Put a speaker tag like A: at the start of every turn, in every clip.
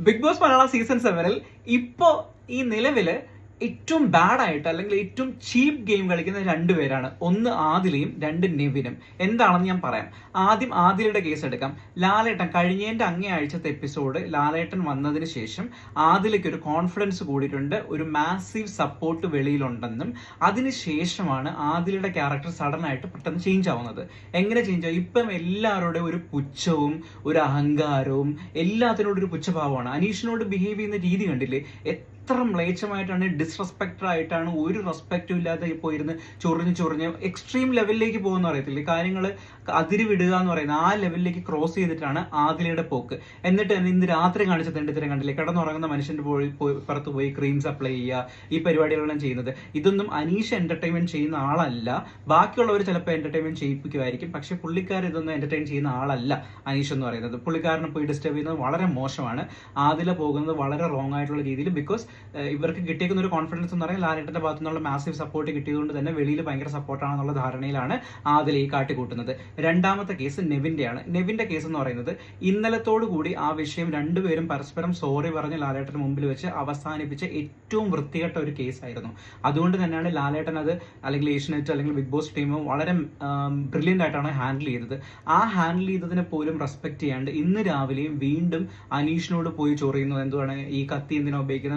A: Big boss Malayalam season സെവനിൽ ഇപ്പോ ഈ നിലവിൽ ഏറ്റവും ബാഡ് ആയിട്ട് അല്ലെങ്കിൽ ഏറ്റവും ചീപ്പ് ഗെയിം കളിക്കുന്ന രണ്ട് പേരാണ്. ഒന്ന് ആദിലയും രണ്ട് നെവിനും. എന്താണെന്ന് ഞാൻ പറയാം. ആദ്യം ആദിലയുടെ കേസ് എടുക്കാം. ലാലേട്ടൻ കഴിഞ്ഞതിന്റെ അങ്ങേ ആഴ്ചത്തെ എപ്പിസോഡ് ലാലേട്ടൻ വന്നതിന് ശേഷം ആദിലയ്ക്ക് ഒരു കോൺഫിഡൻസ് കൂടിയിട്ടുണ്ട്. ഒരു മാസീവ് സപ്പോർട്ട് വെളിയിലുണ്ടെന്നും അതിനുശേഷമാണ് ആദിലയുടെ ക്യാരക്ടർ സഡൻ ആയിട്ട് പെട്ടെന്ന് ചേഞ്ച് ആവുന്നത്. എങ്ങനെ ചേഞ്ച് ആവും? ഇപ്പം എല്ലാവരുടെ ഒരു പുച്ഛവും ഒരു അഹങ്കാരവും എല്ലാത്തിനോടും ഒരു പുച്ഛഭാവമാണ്. അനീഷിനോട് ബിഹേവ് ചെയ്യുന്ന രീതി കണ്ടില്ലേ? എത്ര മ്ലേച്ഛമായിട്ടാണ് ഡിസ്റെസ്പെക്റ്റഡ് ആയിട്ടാണ് ഒരു റെസ്പെക്റ്റും ഇല്ലാതെ പോയിരുന്ന് ചൊറിഞ്ഞ് ചൊറിഞ്ഞ് എക്സ്ട്രീം ലെവലിലേക്ക് പോകുന്ന അറിയത്തില്ലേ? കാര്യങ്ങൾ അതിരി വിടുക എന്ന് പറയുന്നത് ആ ലെവലിലേക്ക് ക്രോസ് ചെയ്തിട്ടാണ് ആദിലയുടെ പോക്ക്. എന്നിട്ട് ഇന്ന് രാത്രി കാണിച്ച തെണ്ടിത്തരം കണ്ടില്ലേ? കിടന്നുറങ്ങുന്ന മനുഷ്യന്റെ പോയി പോയി പുറത്ത് പോയി ക്രീംസ് അപ്ലൈ ചെയ്യുക ഈ പരിപാടികളെല്ലാം ചെയ്യുന്നത്. ഇതൊന്നും അനീഷ് എന്റർടൈൻമെന്റ് ചെയ്യുന്ന ആളല്ല. ബാക്കിയുള്ളവർ ചിലപ്പോൾ എന്റർടൈൻമെന്റ് ചെയ്യിപ്പിക്കുമായിരിക്കും. പക്ഷെ പുള്ളിക്കാർ ഇതൊന്നും എന്റർടൈൻ ചെയ്യുന്ന ആളല്ല അനീഷ് എന്ന് പറയുന്നത്. പുള്ളിക്കാരനെ പോയി ഡിസ്റ്റർബ് ചെയ്യുന്നത് വളരെ മോശമാണ്. ആദില പോകുന്നത് വളരെ റോങ് ആയിട്ടുള്ള രീതിയിൽ ബിക്കോസ് ഇവർക്ക് കിട്ടിയേക്കുന്ന ഒരു കോൺഫിഡൻസ് എന്ന് പറയുന്നത് ലാലേട്ടന്റെ ഭാഗത്തു നിന്നുള്ള മാസീവ് സപ്പോർട്ട് കിട്ടിയതുകൊണ്ട് തന്നെ വെളിയിൽ ഭയങ്കര സപ്പോർട്ടാണെന്നുള്ള ധാരണയിലാണ് ആദിൽ ഈ കാട്ടിക്കൂട്ടുന്നത് രണ്ടാമത്തെ കേസ് നെവിന്റെയാണ് നെവിന്റെ കേസ് എന്ന് പറയുന്നത് ഇന്നലത്തോടു കൂടി ആ വിഷയം രണ്ടുപേരും പരസ്പരം സോറി പറഞ്ഞ് ലാലേട്ടന് മുമ്പിൽ വെച്ച് അവസാനിപ്പിച്ച ഏറ്റവും വൃത്തികെട്ട ഒരു കേസായിരുന്നു അതുകൊണ്ട് തന്നെയാണ് ലാലേട്ടൻ അത് അല്ലെങ്കിൽ ഏഷ്യനെറ്റ് അല്ലെങ്കിൽ ബിഗ് ബോസ് ടീമും വളരെ ബ്രില്യന്റ് ആയിട്ടാണ് ഹാൻഡിൽ ചെയ്തത്. ആ ഹാൻഡിൽ ചെയ്തതിനെ പോലും റെസ്പെക്ട് ചെയ്യാണ്ട് ഇന്ന് രാവിലെയും വീണ്ടും അനീഷിനോട് പോയി ചൊറിയുന്നു എന്തുവാണ്? ഈ കത്തി എന്തിനാ ഉപയോഗിക്കുന്നത്?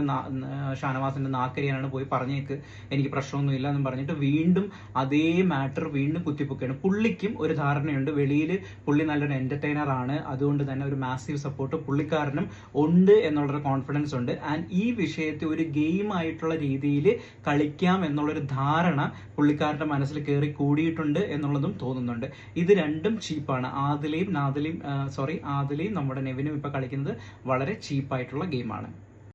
A: ഷാനവാസിന്റെ നാക്കരിയാനാണ് പോയി പറഞ്ഞേക്ക്. എനിക്ക് പ്രശ്നമൊന്നുമില്ല എന്ന് പറഞ്ഞിട്ട് വീണ്ടും അതേ മാറ്റർ വീണ്ടും കുത്തിപ്പൊക്കുകയാണ്. പുള്ളിക്കും ഒരു ധാരണയുണ്ട്. വെളിയിൽ പുള്ളി നല്ലൊരു എന്റർടൈനർ ആണ്. അതുകൊണ്ട് തന്നെ ഒരു മാസീവ് സപ്പോർട്ട് പുള്ളിക്കാരനും ഉണ്ട് എന്നുള്ളൊരു കോൺഫിഡൻസ് ഉണ്ട്. ആൻഡ് ഈ വിഷയത്തെ ഒരു ഗെയിം ആയിട്ടുള്ള രീതിയിൽ കളിക്കാം എന്നുള്ളൊരു ധാരണ പുള്ളിക്കാരുടെ മനസ്സിൽ കയറി കൂടിയിട്ടുണ്ട് എന്നുള്ളതും തോന്നുന്നുണ്ട്. ഇത് രണ്ടും ചീപ്പാണ്. ആദിലയും നാദിലയും സോറി ആദിലയും നമ്മുടെ നെവിനും ഇപ്പൊ കളിക്കുന്നത് വളരെ ചീപ്പായിട്ടുള്ള ഗെയിമാണ്